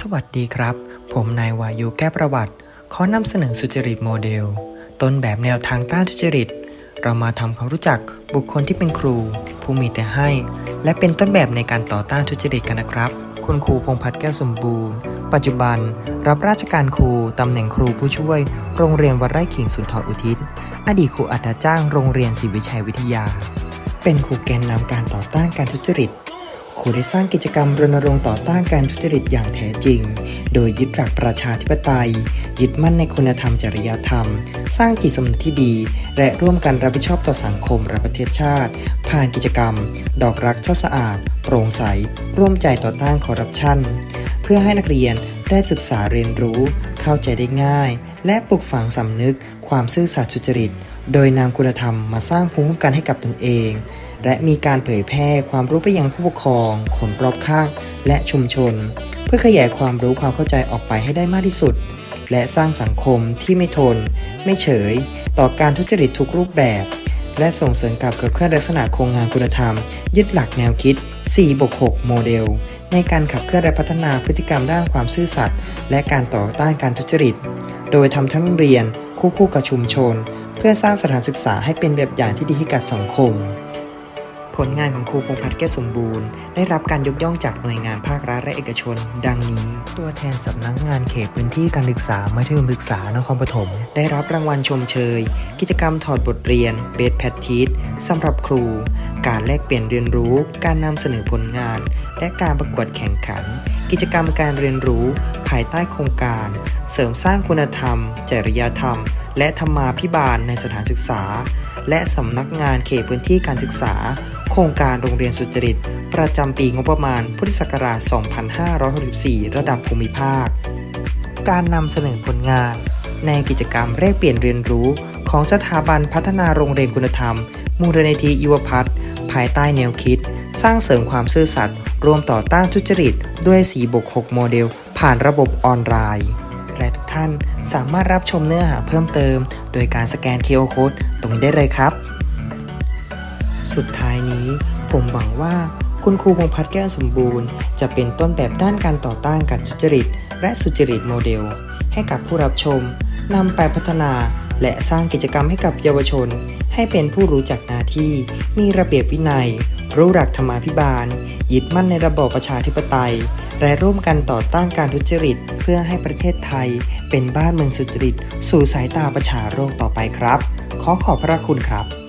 สวัสดีครับ ผมนายวายุแก้ประวัติ ขอนำเสนอสุจริตโมเดล ต้นแบบแนวทางต้านทุจริต เรามาทำความรู้จักบุคคลที่เป็นครู ผู้มีแต่ให้ และเป็นต้นแบบในการต่อต้านทุจริตกันนะครับ คุณครูพงพัฒน์แก้วสมบูรณ์ ปัจจุบัน รับราชการครูตำแหน่งครูผู้ช่วย โรงเรียนวัดไร่ขิงสุนทรอุทิศ อดีตครูอัตราจ้างโรงเรียนศรีวิชัยวิทยา เป็นครูแกนนำการต่อต้านการทุจริต ครูได้สร้างกิจกรรมรณรงค์ต่อต้านการทุจริตอย่างแท้จริง โดยยึดหลักประชาธิปไตย ยึดมั่นในคุณธรรมจริยธรรม สร้างจิตสำนึกที่ดี และร่วมกันรับผิดชอบต่อสังคมและประเทศชาติ ผ่านกิจกรรม ดอกรักช่อสะอาด โปร่งใส ร่วมใจต่อต้านคอร์รัปชัน เพื่อให้นักเรียนได้ศึกษาเรียนรู้ เข้าใจได้ง่าย และปลูกฝังสำนึก ความซื่อสัตย์สุจริต โดยนำคุณธรรมมาสร้างภูมิคุ้มกันให้กับตนเอง และมีการเผยแพร่ความรู้ไปยังผู้ปกครอง คนรอบข้าง และชุมชน เพื่อขยายความรู้ความเข้าใจออกไปให้ได้มากที่สุด และสร้างสังคมที่ไม่ทน ไม่เฉย ต่อการทุจริตทุกรูปแบบ และส่งเสริมกับขับเคลื่อนลักษณะโครงงานคุณธรรม ยึดหลักแนวคิด4บวก6โมเดล ในการขับเคลื่อนและพัฒนาพฤติกรรมด้านความซื่อสัตย์และการต่อต้านการทุจริต โดยทำทั้งโรงเรียนคู่คู่กับชุมชน เพื่อสร้างสถานศึกษาให้เป็นแบบอย่างที่ดีให้กับสังคม ผลงานของครูพงพัฒน์แก้วสมบูรณ์ ได้รับการยกย่องจากหน่วยงานภาครัฐและเอกชน ดังนี้ ตัวแทนสำนักงานเขตพื้นที่การศึกษามัธยมศึกษานครปฐมได้รับรางวัลชมเชย กิจกรรมถอดบทเรียนเบสแพททีสสำหรับครู การแลกเปลี่ยนเรียนรู้ การนำเสนอผลงาน และการประกวดแข่งขัน กิจกรรมการเรียนรู้ ภายใต้โครงการ เสริมสร้างคุณธรรม จริยธรรม และธรรมาภิบาลในสถานศึกษา และสำนักงานเขตพื้นที่การศึกษา โครงการโรงเรียนสุจริต ประจำปีงบประมาณพุทธศักราช 2564 ระดับภูมิภาค การนำเสนอผลงาน ในกิจกรรมแลกเปลี่ยนเรียนรู้ของสถาบันพัฒนาโรงเรียนคุณธรรม มูลนิธิยุวพัฒน์ภายใต้แนวคิด สร้างเสริมความซื่อสัตย์รวมต่อต้านทุจริต ด้วย 4 บก 6 โมเดล ผ่านระบบออนไลน์ และทุกท่านสามารถรับชมเนื้อหาเพิ่มเติม โดยการสแกน QR Code ตรงนี้ได้เลยครับ สุดท้ายนี้ ผมหวังว่าคุณครูพงพัฒน์แก้วสมบูรณ์ จะเป็นต้นแบบด้านการต่อต้านการทุจริต และสุจริตโมเดล ให้กับผู้รับชมนำไปพัฒนาและสร้างกิจกรรมให้กับเยาวชน ให้เป็นผู้รู้จักหน้าที่ มีระเบียบวินัย รู้หลักธรรมาภิบาล ยึดมั่นในระบอบประชาธิปไตย และร่วมกันต่อต้านการทุจริต เพื่อให้ประเทศไทย เป็นบ้านเมืองสุจริต สู่สายตาประชาโลกต่อไปครับ ขอขอบพระคุณครับ